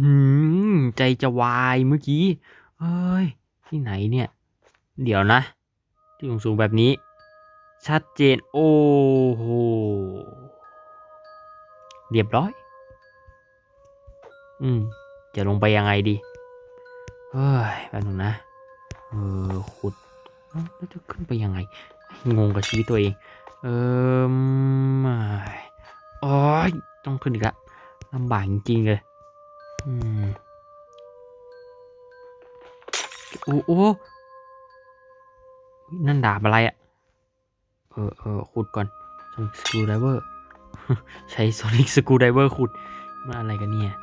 หืมใจจะวายเมื่อกี้ เอ้ย ที่ไหนเนี่ย เดี๋ยวนะ ที่สูงๆแบบนี้ ชัดเจน โอ้โห เรียบร้อย อืม จะลงไปยังไงดี เฮ้ยแป๊บนึงนะ เออ ขุด แล้วจะขึ้นไปยังไง งงกับชีวิตตัวเอง เออม่โอ้ยต้องขึ้นอีกละลำบากจริงๆเลย โอ้โอ้นั่นดาบอะไรอะเออเออขุดก่อน Sonic Screwdriver ใช้ Sonic Screwdriver ขุดมาอะไรกันเนี่ย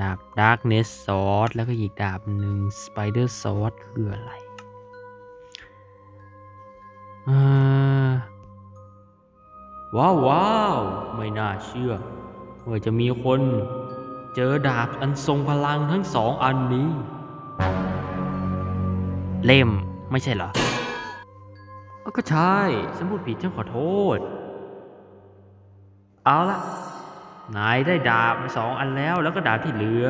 ดาบ Darkness Sword แล้วก็อีกดาบหนึ่ง Spider Sword คืออะไรว้าวว้าว ไม่น่าเชื่อว่าจะมีคน เจอดาบอันทรงพลังทั้งสองอันนี้ เล่มไม่ใช่เหรอ ก็ใช่ ฉันพูดผิดฉันขอโทษ เอาละนายได้ดาบมาสองอันแล้วแล้วก็ดาบที่เหลือ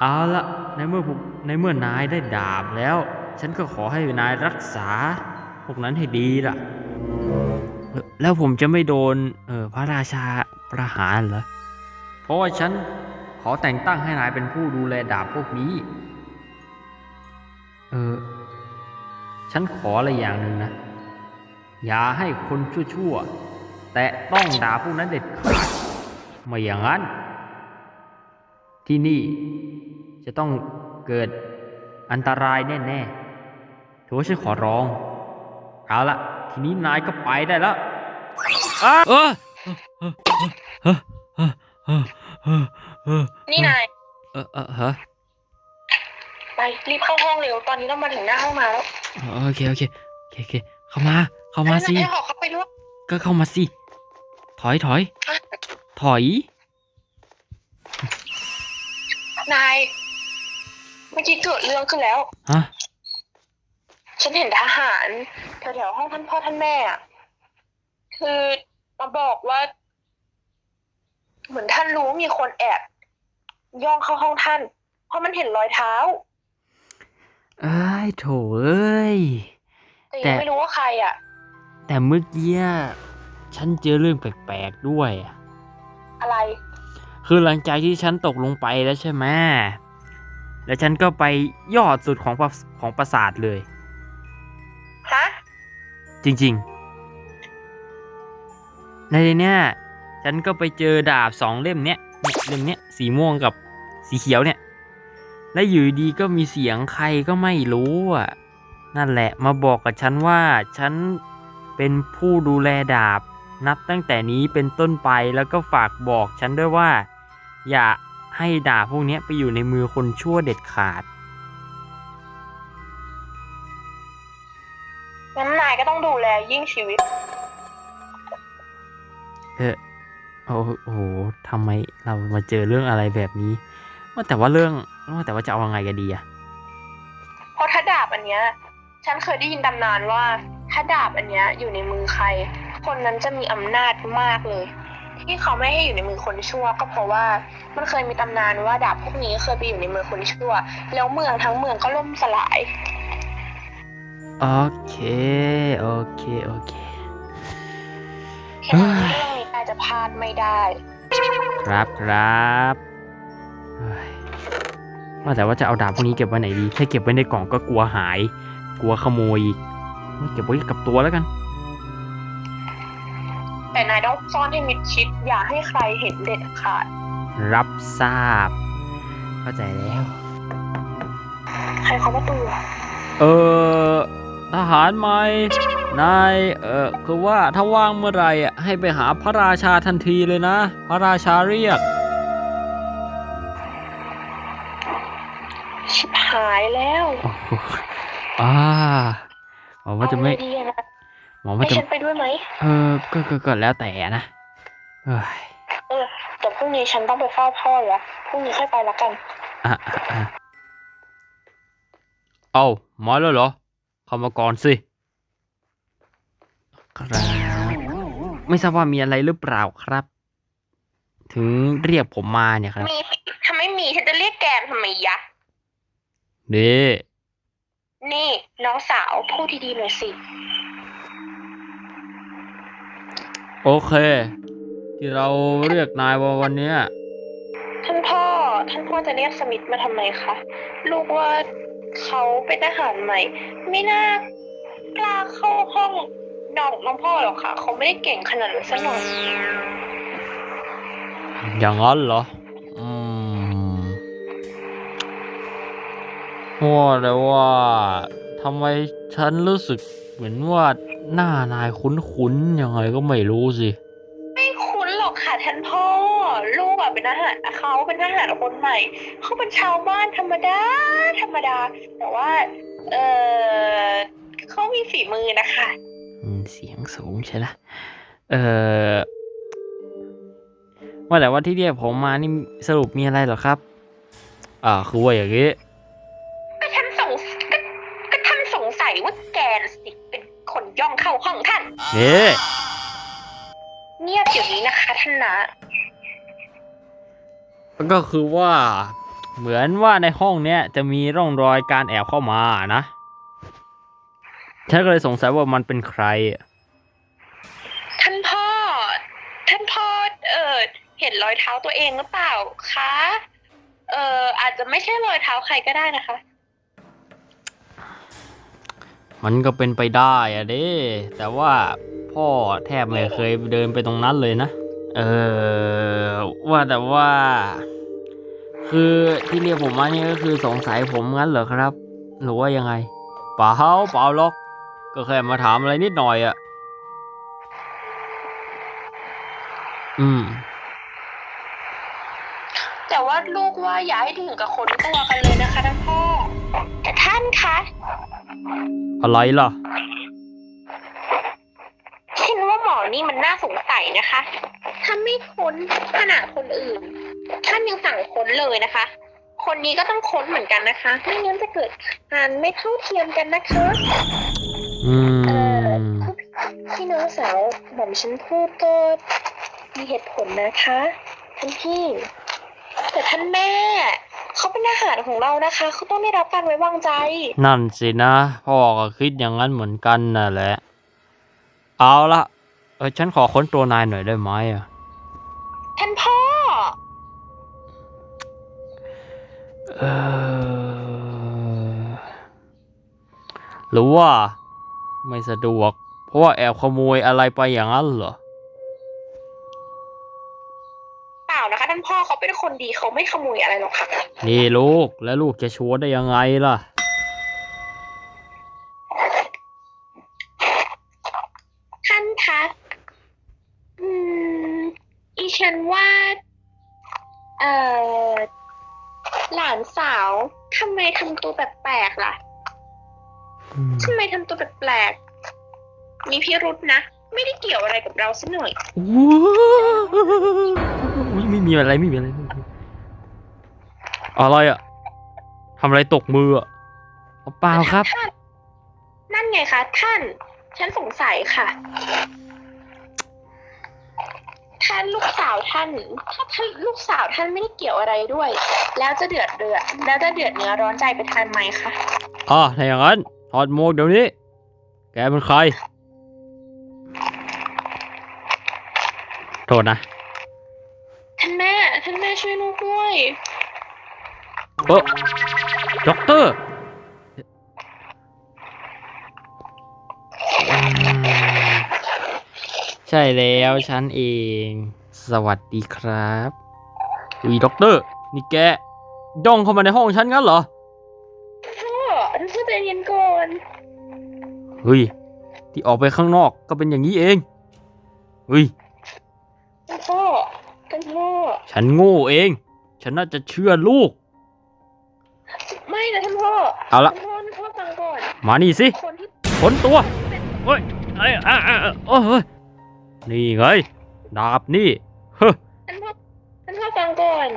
เอาละในเมื่อในเมื่อนายได้ดาบแล้ว ฉันก็ขอให้นายรักษา พวกนั้นให้ดีล่ะเอ่อแล้วผมจะไม่โดน เออพระราชาประหารเหรอ เพราะว่าฉันขอแต่งตั้งให้นายเป็นผู้ดูแลดาบพวกนี้ เออ ฉันขออะไรอย่างหนึ่งนะ อย่าให้คนชั่วๆ แต่ต้องด่าพวกนั้นเด็ดขาด ไม่อย่างนั้น ที่นี่จะต้องเกิดอันตรายแน่ๆถือว่าฉันขอร้อง เอาละทีนี้นายก็ไปได้แล้วอ้าเออ นี่นาย เออเออฮะไปรีบเข้าห้องเร็ว ตอนนี้เรามาถึงหน้าห้องมาแล้วโอเคโอเคโอเคโอเคเข้ามา เข้ามาสินายขอเข้าไปด้วยก็เข้ามาสิ ถอยถอยฮะถอย นาย เมื่อกี้เกิดเรื่องขึ้นแล้ว ฮะ ฉันเห็นทหารแถวๆห้องท่านพ่อท่านแม่อะคือมาบอกว่า เหมือนท่านรู้มีคนแอบย่องเข้าห้องท่าน เพราะมันเห็นรอยเท้าเอ้ยโถเอ้ยแต่แต่ยังไม่รู้ว่าใครอะ แต่เมื่อกี้ฉันเจอเรื่องแปลกๆด้วยอะอะไร คือหลังจากที่ฉันตกลงไปแล้วใช่ไหมแล้วฉันก็ไปยอดสุดของปราของปราสาทเลยฮะจริง ๆ ในเนี้ย ฉันก็ไปเจอดาบสองเล่มเนี้ยเนี่ยเล่มเนี้ยสีม่วงกับสีเขียวเนี่ย และอยู่ดีก็มีเสียงใครก็ไม่รู้อะนั่นแหละมาบอกกับฉันว่าฉันเป็นผู้ดูแลดาบ นับตั้งแต่นี้เป็นต้นไปแล้วก็ฝากบอกฉันด้วยว่า อย่าให้ดาบพวกนี้ไปอยู่ในมือคนชั่วเด็ดขาดงั้นนายก็ต้องดูแลยิ่งชีวิต โอ้โหทำไมเรามาเจอเรื่องอะไรแบบนี้ ว่าแต่ว่าเรื่องว่าแต่ว่าจะเอายังไงกันดีอะเพราะถ้าดาบอันเนี้ย ฉันเคยได้ยินตำนานว่า ถ้าดาบอันเนี้ยอยู่ในมือใคร คนนั้นจะมีอำนาจมากเลย ที่เขาไม่ให้อยู่ในมือคนชั่ว ก็เพราะว่ามันเคยมีตำนานว่าดาบพวกนี้เคยไปอยู่ในมือคนชั่ว แล้วเมืองทั้งเมืองก็ล่มสลาย โอเค โอเค โอเค แค่นั้นเรื่องนี้นายจะพลาดไม่ได้ ครับครับเฮ้ยว่าแต่ว่าจะเอาดาบพวกนี้เก็บไว้ไหนดี ถ้าเก็บไว้ในกล่องก็กลัวหาย กลัวขโมยอีกเก็บไว้กับตัวแล้วกัน แต่นายต้องซ่อนให้มิดชิด อย่าให้ใครเห็นเด็ดขาด รับทราบ เข้าใจแล้ว ใครเขาประตู เออทหารใหม่ นายเออคือว่าถ้าว่างเมื่อไหรอะให้ไปหาพระราชาทันทีเลยนะ พระราชาเรียก ชิบหายแล้วโอ้โหอ่าหวังว่าจะไม่เองดีอะนะหวังให้ว่าจะ ฉันไปด้วยไหม เออก็ก็ก็แล้วแต่นะเอ้ยเออแต่พรุ่งนี้ฉันต้องไปเฝ้าพ่อแล้วพรุ่งนี้ค่อยไปละกัน อะอะอะเอามาแล้วเหรอเข้ามาก่อนสิ ครับ ไม่ทราบว่ามีอะไรหรือเปล่าครับ ถึงเรียกผมมาเนี่ยครับ มีถ้าไม่มีฉันจะเรียกแกดีนี่น้องสาวพูดดีๆหน่อยสิ โอเค ที่เราเรียกนายว่าวันเนี้ย ท่านพ่อ ท่านพ่อจะเรียกสมิธมาทำไมคะ ลูกว่าเขาเป็นทหารใหม่ ไม่น่ากล้าเข้าห้อง นอนกับน้องพ่อหรอกค่ะ เขาไม่ได้เก่งขนาดนั้นสักหน่อยอย่างนั้นเหรอ อืมว่าแต่ว่าทำไมฉันรู้สึกเหมือนว่าหน้านายคุ้นๆยังไงก็ไม่รู้สิ ไม่คุ้นหรอกค่ะท่านพ่อ ลูกอะเป็นทหารเขาเป็นทหารคนใหม่ เขาเป็นชาวบ้านธรรมดา ธรรมดา แต่ว่า เออเขามีฝีมือนะคะอืม เสียงสูงใช่ละเออว่าแต่ว่าที่เรียกผมมานี่สรุปมีอะไรเหรอครับ อ่าคือว่าอย่างนี้ก็ฉันสงก็ก็ท่านสงสัยว่าแกน่ะสิเป็นคนย่องเข้าห้องท่าน เอ๊ะเงียบเดี๋ยวนี้นะคะท่านนะ ก็คือว่าเหมือนว่าในห้องเนี้ยจะมีร่องรอยการแอบเข้ามานะ ฉันก็เลยสงสัยว่ามันเป็นใครอะท่านพ่อ ท่านพ่อ เออเห็นรอยเท้าตัวเองหรือเปล่าคะ เอออาจจะไม่ใช่รอยเท้าใครก็ได้นะคะ มันก็เป็นไปได้อะเด้แต่ว่าพ่อแทบไม่เคยเดินไปตรงนั้นเลยนะ เออว่าแต่ว่า คือที่เรียกผมมานี่ก็คือสงสัยผมงั้นเหรอครับ หรือว่ายังไง เปล่าเปล่าหรอก ก็แค่มาถามอะไรนิดหน่อยอะอืม แต่ว่าลูกว่าอย่าให้ถึงกับคนตัวกันเลยนะคะท่านพ่อ แต่ท่านคะอะไรล่ะ ฉันว่าหมอนี่มันน่าสงสัยนะคะถ้าไม่ค้นขนาดคนอื่น ท่านยังสั่งค้นเลยนะคะ คนนี้ก็ต้องค้นเหมือนกันนะคะ ไม่งั้นจะเกิดการไม่เท่าเทียมกันนะคะอืเออม พี่น้องสาวหม่อมฉันพูดก็มีเหตุผลนะคะ ท่านพี่ แต่ท่านแม่ เขาเป็นอาหารของเรานะคะเขาต้องได้รับการไว้วางใจ นั่นสินะ พ่อก็คิดอย่างนั้นเหมือนกันน่ะแหละ เอาละเออฉันขอค้นตัวนายหน่อยได้ไหมอะ ท่านพ่อ เออหรือว่า ไม่สะดวกเพ ราะว่าแอบขโมยอะไรไปอย่างนั้นเหรอ เปล่านะคะ ท่านพ่อเขาเป็นคนดีเขาไม่ขโมยอะไรหรอกค่ะ นี่ลูกแล้วลูกจะชัวร์ได้ยังไงล่ะ ท่านคะอืมอีฉันว่า เอ่อ หลานสาวทำไมทำตัวแปลกๆล่ะทำไมทำตัวแปลกๆ มีพิรุษนะ ไม่ได้เกี่ยวอะไรกับเราสักหน่อยอุ๊ยไม่มีอะไรไม่มีอะไรไม่มีอะไรอะทำอะไรตกมืออะเอาเปล่าครับท่านนั่นไงคะ ท่าน ฉันสงสัยค่ะ ท่านลูกสาวท่าน ถ้าท่านลูกสาวท่านไม่ได้เกี่ยวอะไรด้วย แล้วจะเดือดเดือด แล้วจะเดือดเนื้อร้อนใจไปทานไหมคะอะถ้าอย่างนั้นถอดหมวกเดี๋ยวนี้ แกเป็นใคร โทษนะ ท่านแม่ ท่านแม่ช่วยลูกด้วยเออด็อกเตอร์อืมใช่แล้วฉันเอง สวัสดีครับอุยด็อกเตอร์ นี่แกย่องเข้ามาในห้องฉันงั้นเหรอ พ่อท่านพ่อใจเย็นก่อนเฮ้ย ที่ออกไปข้างนอกก็เป็นอย่างนี้เอง เฮ้ย ฉันโง่เอง ฉันน่าจะเชื่อลูก ไม่นะท่านพ่อเอาละ ท่านพ่อท่านพ่อฟังก่อน มานี่สิคนที่ค้นตัวเป็นเฮ้ยเอ้ยอะอะอะโอ้ยนี่ไงดาบนี่เฮ้อท่านพ่อท่านพ่อฟังก่อน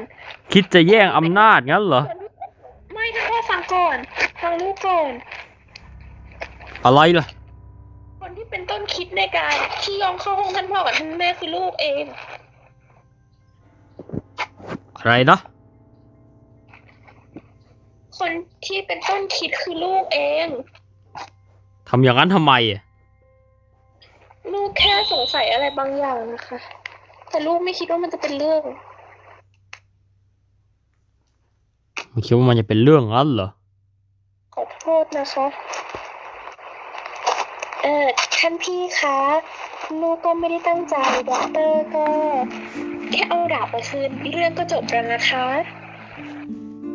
คิดจะแย่งอำนาจงั้นเหรอ ไม่ท่านพ่อฟังก่อน ฟังลูกก่อน อะไรล่ะ คนที่เป็นต้นคิดในการที่ยอมเข้าห้องท่านพ่อกับท่านแม่คือลูกเอง อะไรนะคนคนที่เป็นต้นคิดคือลูกเอง ทำอย่างนั้นทำไมอะลูกแค่สงสัยอะไรบางอย่างนะคะ แต่ลูกไม่คิดว่ามันจะเป็นเรื่องไม่คิดว่ามันจะเป็นเรื่องนั้นเหรอ ขอโทษนะคะ เออท่านพี่คะ ลูกก็ไม่ได้ตั้งใจด็อกเตอร์ก็แค่เอาดาบมาคืนเรื่องก็จบแล้วนะคะ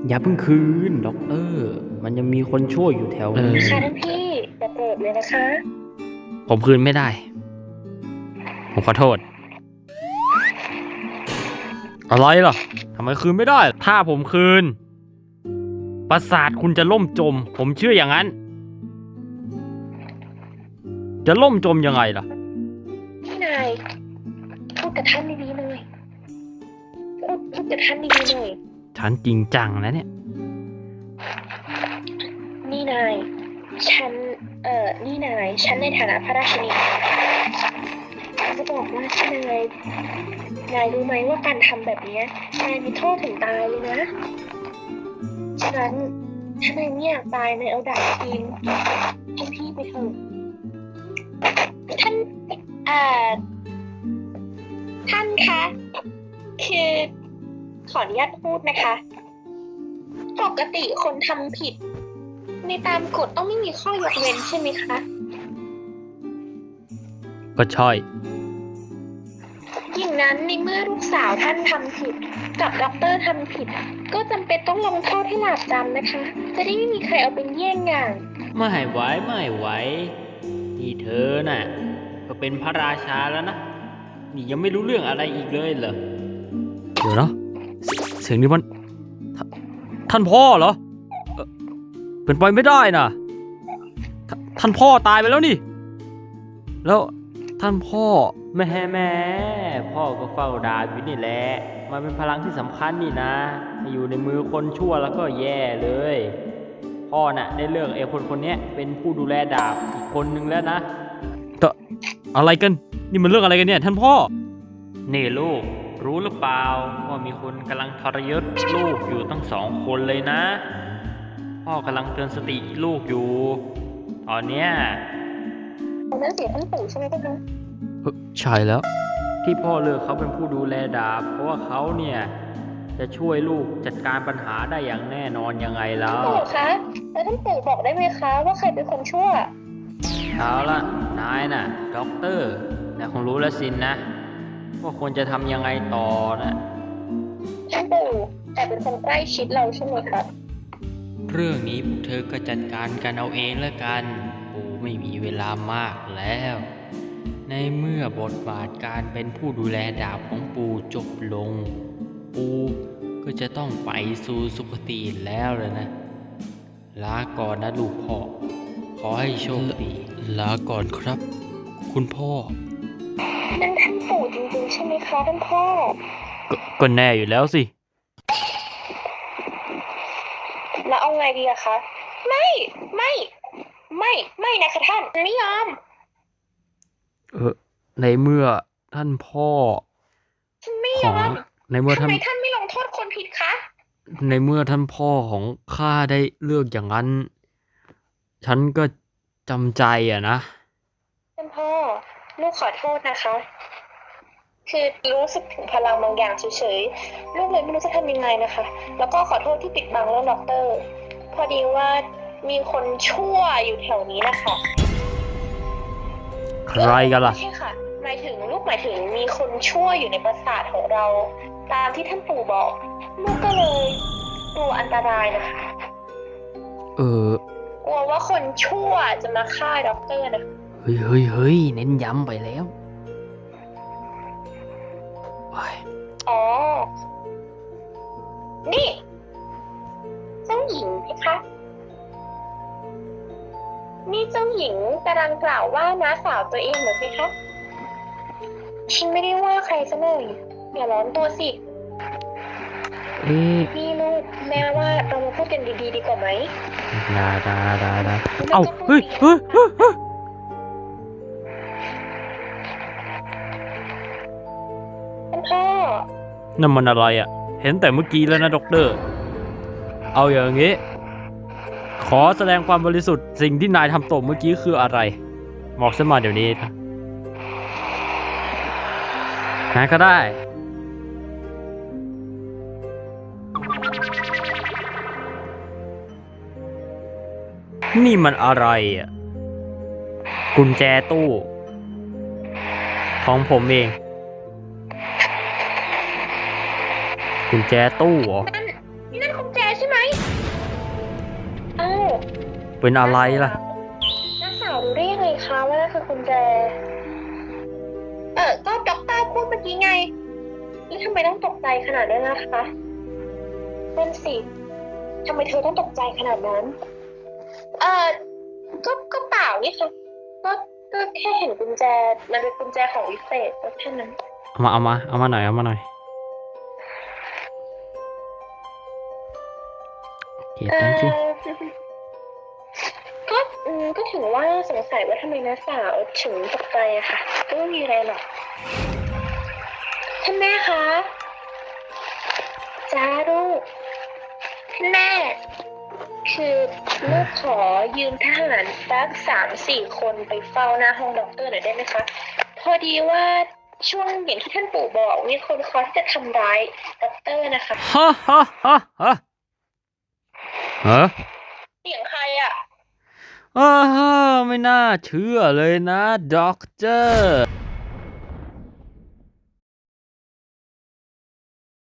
อย่าเพิ่งคืนด็อกเตอร์ มันยังมีคนช่วยอยู่แถวนี้ ค่ะท่านพี่อย่าโกรธเลยนะคะ ผมคืนไม่ได้ ผมขอโทษ อะไรล่ะทำไมคืนไม่ได้ ถ้าผมคืน ประสาทคุณจะล่มจม ผมเชื่ออย่างนั้น จะล่มจมยังไงล่ะ พี่นายพูดกับท่านดีๆหน่อยพูดพูดกับท่านดีๆหน่อยฉันจริงจังนะเนี่ย นี่นาย ฉัน เอ่อ นี่นาย ฉันในฐานะพระราชินีจะบอกว่าที่นายนายรู้ไหมว่าการทำแบบเนี้ยนายมีโทษถึงตายเลยนะ ฉะนั้นถ้านายไม่อยากตายนายเอาดาบกินให้พี่ไปเถอะท่าน อ่าท่านคะ คือขออนุญาตพูดนะคะ ปกติคนทำผิด ในตามกฎต้องไม่มีข้อยกเว้นใช่ไหมคะ ก็ใช่อย่างนั้นในเมื่อลูกสาวท่านทำผิด กับด็อกเตอร์ทำผิด ก็จำเป็นต้องลงโทษให้หลาบจำนะคะ จะได้ไม่มีใครเอาเป็นเยี่ยงอย่าง ไม่ไหวไม่ไหวนี่เธอน่ะ ก็เป็นพระราชาแล้วนะ นี่ยังไม่รู้เรื่องอะไรอีกเลยเหรอ เดี๋ยวนะเสเสียงนี้มันทท่านพ่อเหรอเอ่อเป็นไปไม่ได้นะทท่านพ่อตายไปแล้วนี่ แล้วท่านพ่อแม่แม่พ่อก็เฝ้าดาบอยู่นี่แหละ มันเป็นพลังที่สำคัญนี่นะอยู่ในมือคนชั่วแล้วก็แย่เลย พ่อน่ะได้เลือกไอ้คนคนเนี้ยเป็นผู้ดูแลดาบอีกคนนึงแล้วนะแต่ อะไรกัน นี่มันเรื่องอะไรกันเนี่ย ท่านพ่อ นี่ลูก รู้หรือเปล่าว่ามีคนกำลังทรยศลูกอยู่ตั้งสองคนเลยนะ พ่อกำลังเตือนสติลูกอยู่ ตอนเนี้ยตอนนั้นเสียท่านปู่ใช่ไหมคะใช่แล้ว ที่พ่อเลือกเขาเป็นผู้ดูแลดาบ เพราะว่าเขาเนี่ยจะช่วยลูกจัดการปัญหาได้อย่างแน่นอนยังไงแล้ว ปู่คะแล้วท่านปู่บอกได้ไหมคะว่าใครเป็นคนชั่ว เอาละนายน่ะด็อกเตอร์นายคงรู้แล้วสินนะ ว่าควรจะทำยังไงต่อนะท่านปู่แต่เป็นคนใกล้ชิดเราใช่ไหมคะเรื่องนี้พวกเธอก็จัดการกันเอาเองแล้วกัน ปู่ไม่มีเวลามากแล้ว ในเมื่อบทบาทการเป็นผู้ดูแลดาบของปู่จบลง ปู่ก็จะต้องไปสู่สุคติแล้วเลยนะ ลาก่อนนะลูกพ่อ ขอให้โชคดีลาก่อนครับ คุณพ่อ นั่นท่านปู่จริงๆใช่ไหมคะท่านพ่อ ก็ก็แน่อยู่แล้วสิ แล้วเอาไงดีอะคะ ไม่ ไม่ ไม่ ไม่นะคะท่าน ไม่ยอม เออ ในเมื่อท่านพ่อ ฉันไม่ขยองอมในเมื่อทำท่าน ไมท่านไม่ลงโทษคนผิดคะ ในเมื่อท่านพ่อของข้าได้เลือกอย่างนั้น ฉันก็จำใจอะนะ ท่านพ่อ ลูกขอโทษนะคะ คือรู้สึกถึงพลังบางอย่างเฉยๆ ลูกเลยไม่รู้จะทำยังไงนะคะ แล้วก็ขอโทษที่ปิดบังเรื่องด็อกเตอร์ พอดีว่ามีคนชั่วอยู่แถวนี้นะคะใครกันล่ะ ไม่ใช่ค่ะ หมายถึงลูกหมายถึงมีคนชั่วอยู่ในปราสาทของเรา ตามที่ท่านปู่บอก ลูกก็เลยกลัวอันตรายนะคะ เออ กลัวว่าคนชั่วจะมาฆ่าด็อกเตอร์นะคะเฮ้ยเฮ้ยเฮ้ยเน้นย้ำไปแล้วโอ้ยอ๋อ นี่เจ้าหญิงเพคะ นี่เจ้าหญิงกำลังกล่าวว่าน้าสาวตัวเองเหรอเพคะ ฉันไม่ได้ว่าใครซะหน่อยอย่าร้อนตัวสิ เอ๊ะ นี่ลูกแม่ว่าเรามาพูดกันดีๆ ดีกว่าไหม ดาดาดาดาเอ้าเฮ้ยเฮ้ยเฮ้ยเฮ้ยท่านพ่อนั่นมันอะไรอะ เห็นแต่เมื่อกี้แล้วนะด็อกเตอร์ เอาอย่างงี้ ขอแสดงความบริสุทธิ์สิ่งที่นายทำตกเมื่อกี้คืออะไรบอกฉันมาเดี๋ยวนี้นะนาก็ได้ นี่มันอะไรอะ กุญแจตู้ ของผมเอง กุญแจตู้เหรอนี่นั่นกุญแจใช่ไหมเอ้าเป็นอะไรล่ะน้าสาวรู้ได้ยังไงคะว่านั่นคือกุญแจ เออก็ด็อกเตอร์พูดเมื่อกี้ไง นี่ทำไมต้องตกใจขนาดนั้นนะคะนั่นสิทำไมเธอต้องตกใจขนาดนั้นเออก็ก็เปล่านี่ค่ะก็ก็แค่เห็นกุญแจ มันเป็นกุญแจของวิเศษก็แค่นั้นเอามาเอามาเอามาหน่อยเอามาหน่อยโอเคเอ thank you อก็อืมก็ถึงว่าสงสัยว่าทำไมน้าสาวถึงตกใจอะค่ะก็ไม่มีอะไรหรอก ขอยืมทหารสักสามสี่คนไปเฝ้าหน้าห้องด็อกเตอร์หน่อยได้ไหมคะ พอดีว่าช่วงอย่างที่ท่านปู่บอกมีคนคอยที่จะทำร้ายด็อกเตอร์นะคะฮ่าฮ่าฮ่าฮ่าฮะเสียงใครอะอ้าฮ่าไม่น่าเชื่อเลยนะด็อกเตอร์